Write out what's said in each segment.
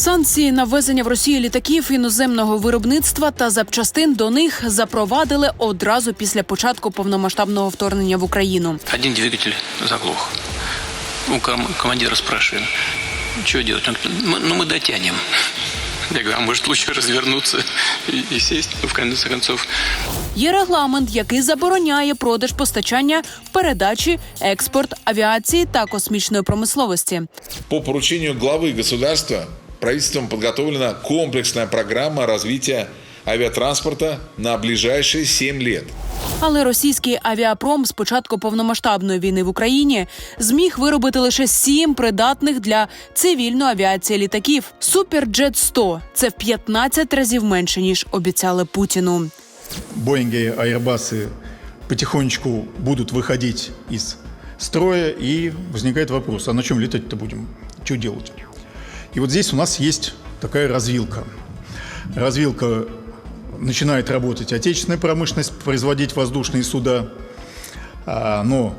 Санкції на ввезення в Росію літаків іноземного виробництва та запчастин до них запровадили одразу після початку повномасштабного вторгнення в Україну. Один двигатель заглох. У ком- командира спрашиваем, что делать? Он говорит, «Мы- ну мы дотянем. Я говорю, а может лучше развернуться и, и сесть? Ну, в конце концов, Є регламент, який забороняє продаж постачання, передачі, експорт авіації та космічної промисловості. По поручению главы государства правительством подготовлена комплексная программа развития авиатранспорта на ближайшие 7 лет. Але російський авіапром з початку повномасштабної війни в Україні зміг виробити лише сім придатних для цивільної авіації літаків. Суперджет 100 – це в 15 разів менше ніж обіцяли Путіну. Боинги, Airbus потихонечку будут выходить из строя, и возникает вопрос, а на чем летать-то будем? Что делать? И вот здесь у нас есть такая развилка. Развилка начинает работать отечественная промышленность, производить воздушные суда, а, но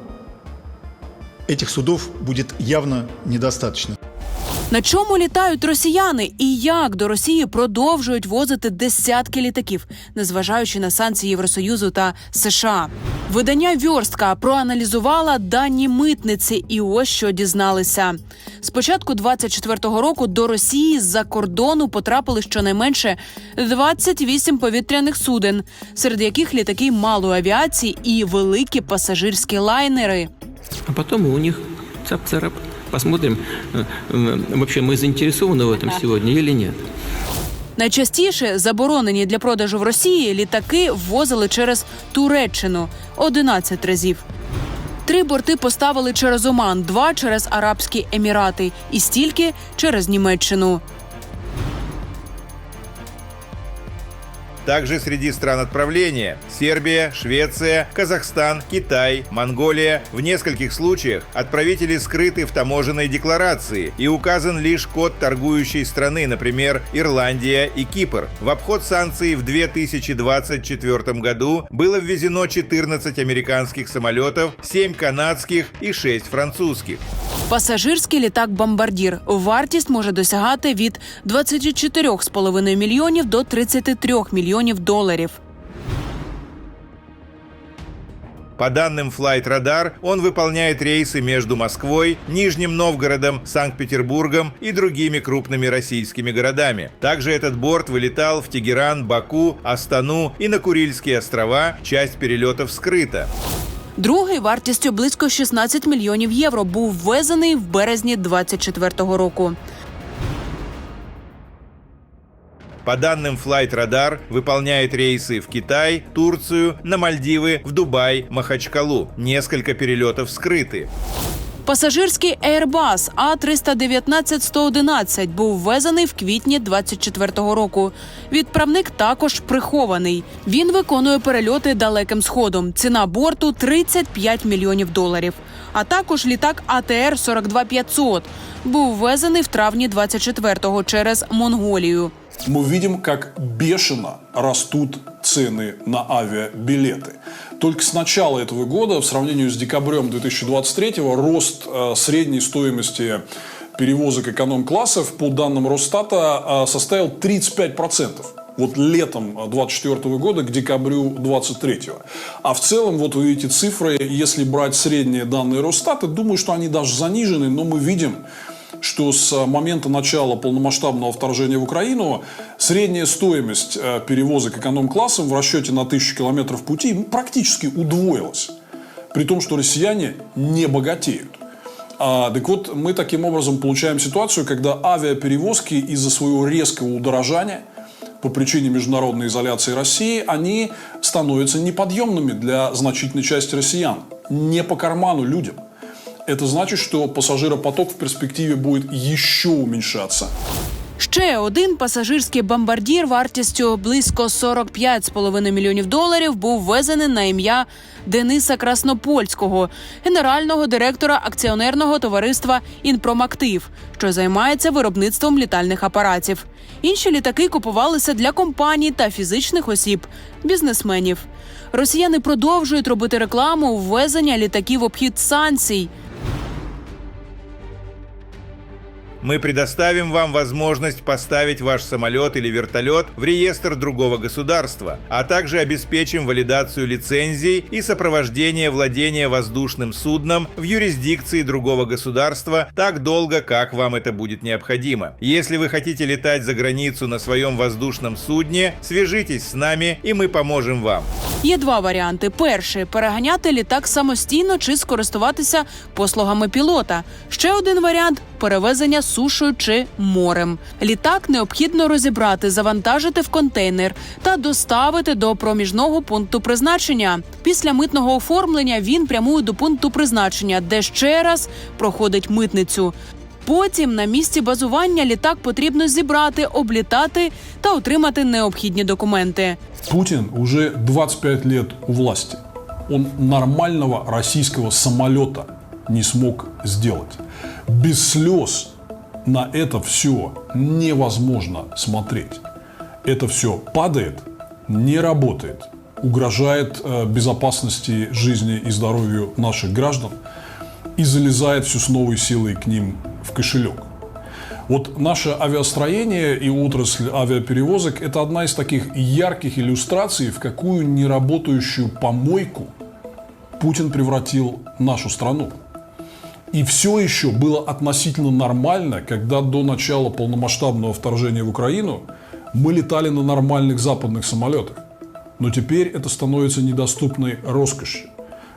этих судов будет явно недостаточно. На чому літають росіяни і як до Росії продовжують возити десятки літаків, незважаючи на санкції Євросоюзу та США? Видання Вьорстка проаналізувала дані митниці, і ось що дізналися. З початку 24-го року до Росії з-за кордону потрапили щонайменше 28 повітряних суден, серед яких літаки малої авіації і великі пасажирські лайнери. а потом и у них цап-царап. Посмотрим, э, э, вообще мы заинтересованы в этом сегодня или нет. Найчастіше заборонені для продажу в Росії літаки ввозили через Туреччину 11 разів. Три борти поставили через Оман, два через Арабські Емірати і стільки через Німеччину. Также среди стран отправления – Сербия, Швеция, Казахстан, Китай, Монголия. В нескольких случаях отправители скрыты в таможенной декларации и указан лишь код торгующей страны, например, Ирландия и Кипр. В обход санкций в 2024 году было ввезено 14 американских самолетов, 7 канадских и 6 французских. Пасажирський літак Бомбардір. Вартість може досягати від 24,5 мільйонів до 33 мільйонів доларів. По данным Flight Radar, он выполняет рейсы между Москвой, Нижним Новгородом, Санкт-Петербургом и другими крупными российскими городами. Также этот борт вылетал в Тегеран, Баку, Астану и на Курильские острова. Часть перелетов скрыта. Другий вартістю близько 16 мільйонів євро був ввезений в березні 24-го року. По данным Flight Radar, выполняет рейсы в Китай, Турцию, на Мальдивы, в Дубай, Махачкалу. Несколько перелетов скрыты. Пасажирський Airbus А319-111 був ввезений в квітні 24-го року. Відправник також прихований. Він виконує перельоти далеким сходом. Ціна борту 35 мільйонів доларів. А також літак АТР 42500 був ввезений в травні 24-го через Монголію. Мы видим, как бешено растут цены на авиабилеты. Только с начала этого года, в сравнении с декабрем 2023, рост э, средней стоимости перевозок эконом-классов по данным Росстата э, составил 35%. Вот летом 2024 года к декабрю 2023. А в целом, вот вы видите цифры, если брать средние данные Росстата, думаю, что они даже занижены, но мы видим, что с момента начала полномасштабного вторжения в Украину средняя стоимость э, перевозок эконом-классом в расчете на тысячу километров пути практически удвоилась. При том, что россияне не богатеют. А, так вот, мы таким образом получаем ситуацию, когда авиаперевозки из-за своего резкого удорожания по причине международной изоляции России, они становятся неподъемными для значительной части россиян. Не по карману людям. Это значит, что пассажиропоток в перспективе будет еще уменьшаться. Ще один пасажирський бомбардір вартістю близько 45,5 мільйонів доларів був ввезений на ім'я Дениса Краснопольського, генерального директора акціонерного товариства Інпромактив, що займається виробництвом літальних апаратів. Інші літаки купувалися для компаній та фізичних осіб, бізнесменів. Росіяни продовжують робити рекламу ввезення літаків обхід санкцій. Мы предоставим вам возможность поставить ваш самолет или вертолет в реестр другого государства, а также обеспечим валидацию лицензий и сопровождение владения воздушным судном в юрисдикции другого государства так долго, как вам это будет необходимо. Если вы хотите летать за границу на своем воздушном судне, свяжитесь с нами, и мы поможем вам. Є два варіанти: перший переганяти літак самостійно чи скористуватися послугами пілота. Ще один варіант перевезення сушою чи морем. Літак необхідно розібрати, завантажити в контейнер та доставити до проміжного пункту призначення. Після митного оформлення він прямує до пункту призначення, де ще раз проходить митницю. Потім на місці базування літак потрібно зібрати, облітати та отримати необхідні документи. Путин уже 25 лет у власти. Он нормального российского самолета не смог сделать. Без слез на это все невозможно смотреть. Это все падает, не работает, угрожает э, безопасности жизни и здоровью наших граждан и залезает все с новой силой к ним в кошелек. Вот наше авиастроение и отрасль авиаперевозок – это одна из таких ярких иллюстраций, в какую неработающую помойку Путин превратил нашу страну. И все еще было относительно нормально, когда до начала полномасштабного вторжения в Украину мы летали на нормальных западных самолетах. Но теперь это становится недоступной роскошью.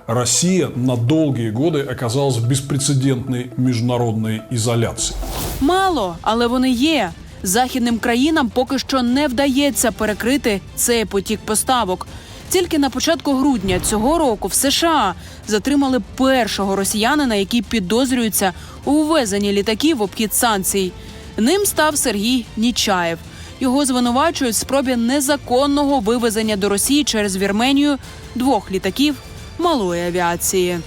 Россия на долгие годы оказалась в беспрецедентной международной изоляции. Мало, але вони є. Західним країнам поки що не вдається перекрити цей потік поставок. Тільки на початку грудня цього року в США затримали першого росіянина, який підозрюється у ввезенні літаків в обхід санкцій. Ним став Сергій Нічаєв. Його звинувачують в спробі незаконного вивезення до Росії через Вірменію двох літаків малої авіації.